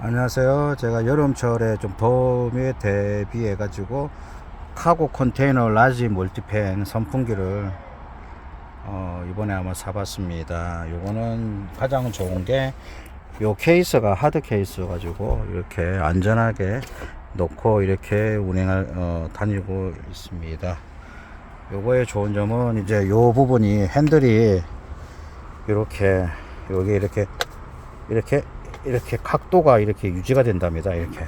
안녕하세요. 제가 여름철에 좀 봄에 대비해 가지고 카고 컨테이너 라지 멀티팬 선풍기를 어, 이번에 아마 사봤습니다. 요거는 가장 좋은 게 요 케이스가 하드 케이스 가지고 이렇게 안전하게 놓고 이렇게 운행할 어, 다니고 있습니다. 요거의 좋은 점은 이제 요 부분이 핸들이 이렇게 여기 이렇게 이렇게 이렇게 각도가 이렇게 유지가 된답니다. 이렇게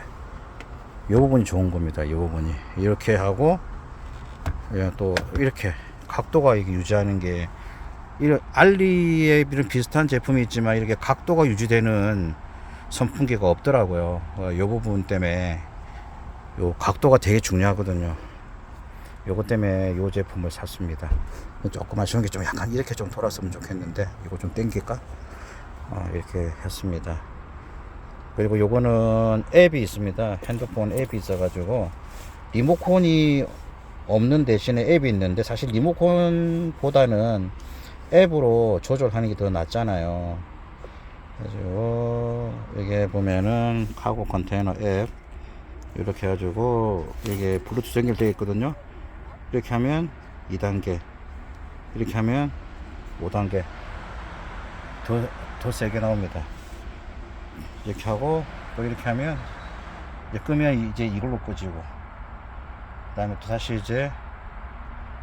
이 부분이 좋은 겁니다. 이 부분이 이렇게 하고 예, 또 이렇게 각도가 이렇게 유지하는 게 이런 알리에 이런 비슷한 제품이 있지만 이렇게 각도가 유지되는 선풍기가 없더라고요. 어, 이 부분 때문에 요 각도가 되게 중요하거든요. 요것 때문에 요 제품을 샀습니다. 조금 아쉬운 게 좀 약간 이렇게 좀 돌았으면 좋겠는데 이거 좀 땡길까? 어, 이렇게 했습니다. 그리고 요거는 앱이 있습니다. 핸드폰 앱이 있어 가지고 리모컨이 없는 대신에 앱이 있는데 사실 리모컨 보다는 앱으로 조절하는 게 더 낫잖아요. 그래서 여기 보면은 카고 컨테이너 앱 이렇게 해가지고 이게 블루투스 연결되어 있거든요. 이렇게 하면 2단계, 이렇게 하면 5단계 더, 더 세게 나옵니다. 이렇게 하고 또 이렇게 하면 이제 끄면 이제 이걸로 끄지고 그 다음에 또 다시 이제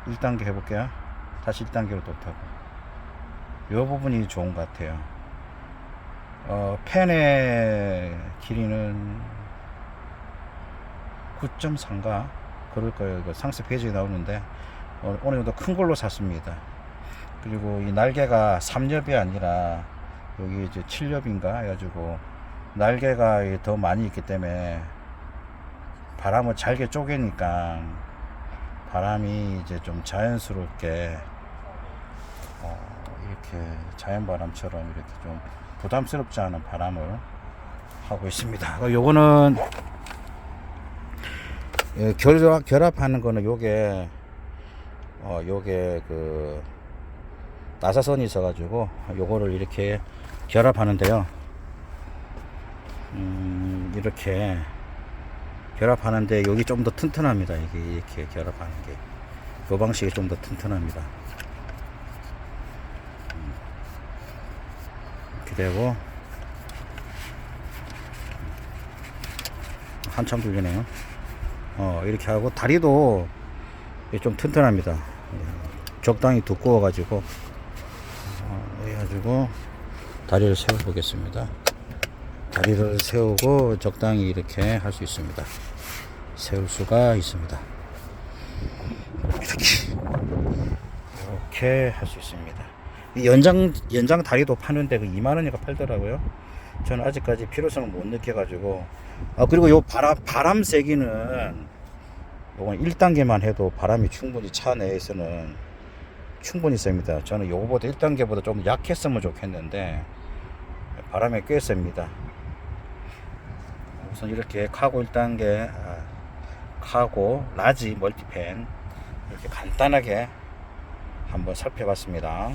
1단계 해볼게요. 다시 1단계로 또 타고. 이 부분이 좋은 것 같아요. 어, 펜의 길이는 9.3가? 그럴 거예요. 이거 상세 페이지에 나오는데 어, 어느 정도 큰 걸로 샀습니다. 그리고 이 날개가 3엽이 아니라 여기 이제 7엽인가 해가지고 날개가 더 많이 있기 때문에 바람을 잘게 쪼개니까 바람이 이제 좀 자연스럽게 어, 이렇게 자연 바람처럼 이렇게 좀 부담스럽지 않은 바람을 하고 있습니다. 어, 요거는 예, 결합, 결합하는 거는 요게 어 요게 그 나사선이 있어가지고 요거를 이렇게 결합하는데요. 음, 이렇게 결합하는데 여기 좀 더 튼튼합니다. 이게 이렇게 결합하는 게. 요 방식이 좀 더 튼튼합니다. 음, 이렇게 되고 한참 돌리네요. 어, 이렇게 하고 다리도 좀 튼튼합니다. 적당히 두꺼워가지고 어, 해가지고 다리를 세워보겠습니다. 다리를 세우고 적당히 이렇게 할 수 있습니다. 세울 수가 있습니다. 이렇게 이렇게 할 수 있습니다. 이 연장 연장 다리도 파는데 그 2만 원이가 팔더라고요. 저는 아직까지 필요성을 못 느껴가지고 아 그리고 요 바람 바람 세기는 요건 1단계만 해도 바람이 충분히 차 내에서는 충분히 셉니다. 저는 요거보다 1단계보다 좀 약했으면 좋겠는데 바람이 꽤 셉니다. 우선 이렇게 카고 1단계 아, 카고 라지 멀티팬 이렇게 간단하게 한번 살펴봤습니다.